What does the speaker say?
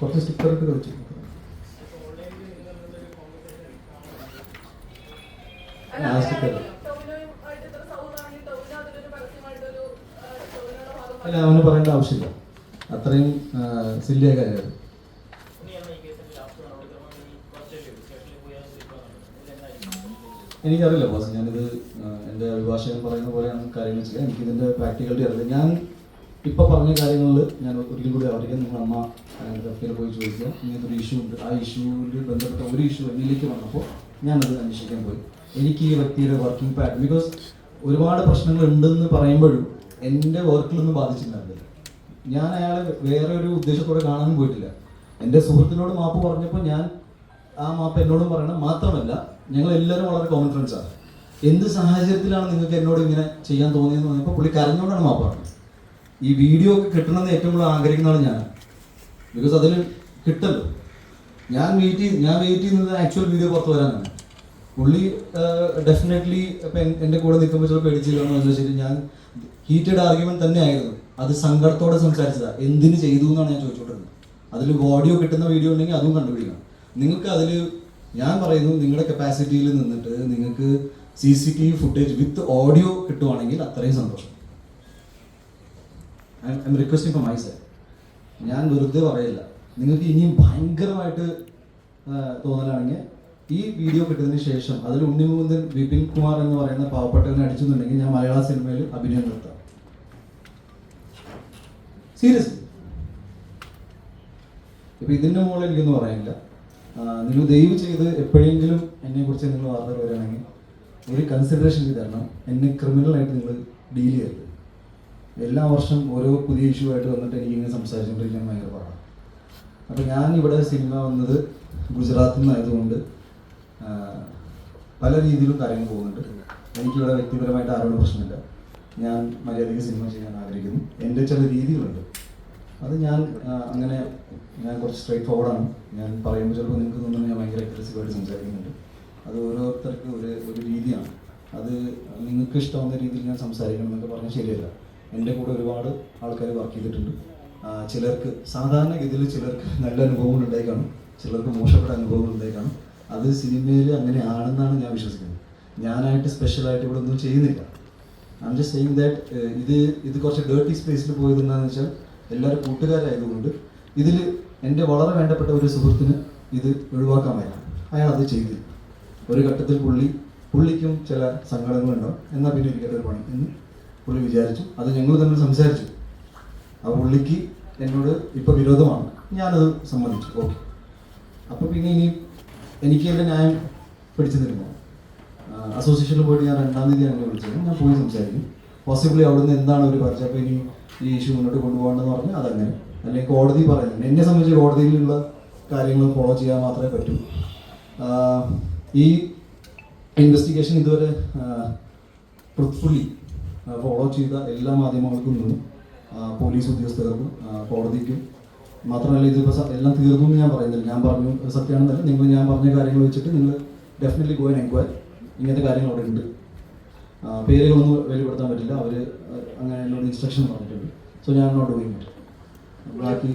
കുറച്ച് കളിച്ചു അല്ല, ആ, സ്റ്റിക്കർ അല്ല അവന് പറയേണ്ട ആവശ്യമില്ല. അത്രയും സില്ലിയ കാര്യമാണ്? എനിക്കറിയില്ല ബോസ്. ഞാനിത് എന്റെ അഭിഭാഷകൻ പറയുന്ന പോലെയാണ് കാര്യങ്ങൾ ചെയ്യുക എനിക്കിതിന്റെ പ്രാക്ടിക്കലിറ്റി അറിയില്ല ഞാൻ ഇപ്പോൾ പറഞ്ഞ കാര്യങ്ങളിൽ ഞാൻ ഒരിക്കലും കൂടി അവർക്ക് നിങ്ങൾ അമ്മ കഫയിൽ പോയി ചോദിക്കുക. ഇങ്ങനത്തെ ഒരു ഇഷ്യൂ ഉണ്ട്. ആ ഇഷ്യൂവിൽ ബന്ധപ്പെട്ട ഒരു ഇഷ്യൂ എന്നിലേക്ക് വന്നപ്പോൾ ഞാനത് അന്വേഷിക്കാൻ പോയി. എനിക്ക് ഈ വ്യക്തിയുടെ വർക്കിംഗ് പാറ്റേൺ ബിക്കോസ് ഒരുപാട് പ്രശ്നങ്ങൾ ഉണ്ടെന്ന് പറയുമ്പോഴും എന്റെ വർക്കിലൊന്നും ബാധിച്ചിട്ടുണ്ടായിരുന്നില്ല ഞാൻ അയാളെ വേറെ ഒരു ഉദ്ദേശത്തോടെ കാണാനും പോയിട്ടില്ല. എന്റെ സുഹൃത്തിനോട് മാപ്പ് പറഞ്ഞപ്പോൾ ഞാൻ ആ മാപ്പ് എന്നോടും പറയണം. മാത്രമല്ല ഞങ്ങൾ എല്ലാവരും വളരെ കോമൺ ഫ്രണ്ട്സാണ് എന്ത് സാഹചര്യത്തിലാണ് നിങ്ങൾക്ക് എന്നോട് ഇങ്ങനെ ചെയ്യാൻ തോന്നിയെന്ന് പറഞ്ഞപ്പോൾ പുള്ളി കരഞ്ഞുകൊണ്ടാണ് മാപ്പ് പറഞ്ഞത്. ഈ വീഡിയോ ഒക്കെ കിട്ടണമെന്ന് ഏറ്റവും കൂടുതൽ ആഗ്രഹിക്കുന്നതാണ് ഞാൻ. ബിക്കോസ് അതിൽ കിട്ടല്ലോ. ഞാൻ വെയിറ്റ് ചെയ്ത് ഞാൻ വെയിറ്റ് ചെയ്യുന്നത് ആക്ച്വൽ വീഡിയോ പുറത്ത് വരാനാണ്. പുള്ളി ഡെഫിനറ്റ്ലി ഇപ്പം എന്റെ കൂടെ നിൽക്കുമ്പോൾ ചിലപ്പോൾ പേടിച്ചില്ല എന്ന് വെച്ചാൽ ശരി ഞാൻ ഹീറ്റഡ് ആർഗ്യുമെന്റ് തന്നെ ആയിരുന്നു അത് സങ്കടത്തോടെ സംസാരിച്ചതാണ് എന്തിന് ചെയ്തു എന്നാണ് ഞാൻ ചോദിച്ചോണ്ടിരുന്നത്. അതിൽ ഓഡിയോ കിട്ടുന്ന വീഡിയോ ഉണ്ടെങ്കിൽ അതും കണ്ടുപിടിക്കണം. നിങ്ങൾക്ക് അതിൽ ഞാൻ പറയുന്നു നിങ്ങളുടെ കപ്പാസിറ്റിയിൽ നിന്നിട്ട് നിങ്ങൾക്ക് C C T V footage with audio കിട്ടുവാണെങ്കിൽ അത്രയും സന്തോഷം. I requesting for my side ഞാൻ വെറുതെ പറയില്ല. നിങ്ങൾക്ക് ഇനിയും ഭയങ്കരമായിട്ട് തോന്നലാണെങ്കിൽ ഈ വീഡിയോ കിട്ടിയതിന് ശേഷം അതിൽ ഉണ്ണിമുകുന്ദൻ വിപിൻ കുമാർ എന്ന് പറയുന്ന പാവപ്പെട്ടവനെ അടിച്ചെന്നുണ്ടെങ്കിൽ ഞാൻ മലയാള സിനിമയിൽ അഭിനയം നിർത്താം. സീരിയസ്ലി ഇപ്പൊ ഇതിന്റെ മുകളിൽ എനിക്കൊന്നും പറയാനില്ല. നിങ്ങൾ ദയവ് ചെയ്ത് എപ്പോഴെങ്കിലും എന്നെ കുറിച്ച് നിങ്ങൾ വാർത്തകൾ വരികയാണെങ്കിൽ ഒരു കൺസിഡറേഷൻ തരണം. എന്നെ ക്രിമിനൽ ആയിട്ട് നിങ്ങൾ ഡീൽ ചെയ്യരുത്. എല്ലാ വർഷം ഓരോ പുതിയ ഇഷ്യൂ ആയിട്ട് വന്നിട്ട് എനിക്ക് ഇങ്ങനെ സംസാരിച്ചുകൊണ്ടിരിക്കാൻ ഭയങ്കര പാടാണ്. അപ്പോൾ ഞാൻ ഇവിടെ സിനിമ വന്നത് ഗുജറാത്തിൽ നിന്നായതുകൊണ്ട് പല രീതിയിലും കാര്യങ്ങൾ പോകുന്നുണ്ട്. എനിക്കിവിടെ വ്യക്തിപരമായിട്ട് ആരോടും പ്രശ്നമില്ല. ഞാൻ മര്യാദയ്ക്ക് സിനിമ ചെയ്യാൻ ആഗ്രഹിക്കുന്നു. എന്റെ ചില രീതികളുണ്ട്. അത് ഞാൻ അങ്ങനെ ഞാൻ കുറച്ച് സ്ട്രൈറ്റ് ഫോർവേഡാണ് ഞാൻ പറയുമ്പോൾ ചിലപ്പോൾ നിങ്ങൾക്ക് തോന്നുന്നു ഞാൻ ഭയങ്കര അഗ്രസീവായിട്ട് സംസാരിക്കുന്നുണ്ട്. അത് ഓരോരുത്തർക്ക് ഒരു ഒരു രീതിയാണ്. അത് നിങ്ങൾക്ക് ഇഷ്ടമാവുന്ന രീതിയിൽ ഞാൻ സംസാരിക്കണം എന്നൊക്കെ പറഞ്ഞാൽ ശരിയല്ല. എന്റെ കൂടെ ഒരുപാട് ആൾക്കാർ വർക്ക് ചെയ്തിട്ടുണ്ട്. ചിലർക്ക് സാധാരണഗതിയിൽ ചിലർക്ക് നല്ല അനുഭവങ്ങൾ ഉണ്ടായി കാണും ചിലർക്ക് മോശപ്പെട്ട അനുഭവങ്ങൾ ഉണ്ടായി കാണും അത് സിനിമയിൽ അങ്ങനെ ആണെന്നാണ് ഞാൻ വിശ്വസിക്കുന്നത്. ഞാനായിട്ട് സ്പെഷ്യലായിട്ട് ഇവിടെ ഒന്നും ചെയ്യുന്നില്ല. ഐം ജസ്റ്റ് സെയിങ് ദാറ്റ് ഇത് ഇത് കുറച്ച് ഡേർട്ടി സ്പേസിൽ പോയത് എന്താണെന്ന് വെച്ചാൽ എല്ലാവരും കൂട്ടുകാരായതുകൊണ്ട് ഇതിൽ എന്റെ വളരെ വേണ്ടപ്പെട്ട ഒരു സുഹൃത്തിന് ഇത് ഒഴിവാക്കാൻ പറ്റില്ല അയാൾ അത് ചെയ്തു ഒരു ഘട്ടത്തിൽ പുള്ളി പുള്ളിക്കും ചില സങ്കടങ്ങളുണ്ടാവും. എന്നാൽ പിന്നെ ഒരു പണി. എന്ന് പുള്ളി വിചാരിച്ചു. അത് ഞങ്ങൾ തന്നെ സംസാരിച്ചു. ആ പുള്ളിക്ക് എന്നോട് ഇപ്പോൾ വിരോധമാണ്. ഞാനത് സമ്മതിച്ചു. ഓക്കെ. അപ്പോൾ പിന്നെ ഇനി എനിക്ക് എന്റെ ന്യായം പിടിച്ചു തരുമോ അസോസിയേഷനിൽ പോയിട്ട് ഞാൻ രണ്ടാം തീയതി അങ്ങനെ വിളിച്ചത്. ഞാൻ പോയി സംസാരിക്കും. പോസിബിളി അവിടുന്ന് എന്താണ് ഒരു പറിച്ചത് അപ്പോൾ ഇനി ഈ ഇഷ്യൂ മുന്നോട്ട് കൊണ്ടുപോകണമെന്ന് പറഞ്ഞാൽ അതങ്ങനെ. അല്ലെങ്കിൽ കോടതി പറയുന്നത് എന്നെ സംബന്ധിച്ച് കോടതിയിലുള്ള കാര്യങ്ങൾ ഫോളോ ചെയ്യാൻ മാത്രമേ പറ്റൂ. ഈ ഇൻവെസ്റ്റിഗേഷൻ ഇതുവരെ ട്രുത്ത്ഫുള്ളി ഫോളോ ചെയ്ത എല്ലാ മാധ്യമങ്ങൾക്കും നിന്നും പോലീസ് ഉദ്യോഗസ്ഥർക്കും കോടതിക്കും മാത്രമല്ല ഇതിപ്പോൾ എല്ലാം തീർന്നു എന്ന് ഞാൻ പറയുന്നില്ല. ഞാൻ പറഞ്ഞു സത്യമാണെന്നല്ല. നിങ്ങൾ ഞാൻ പറഞ്ഞ കാര്യങ്ങൾ വെച്ചിട്ട് നിങ്ങൾ ഡെഫിനറ്റ്ലി ഗോ ആൻഡ് എൻക്വയർ ഇങ്ങനത്തെ കാര്യങ്ങൾ അവിടെ ഉണ്ട്. പേരുകളൊന്നും വെളിപ്പെടുത്താൻ പറ്റില്ല. അവർ അങ്ങനെ ഇൻസ്ട്രക്ഷൻ പറഞ്ഞിട്ടുണ്ട്. സോ ഞാൻ നോട്ട് ഡൂയിങ് ഇറ്റ് ബാക്കി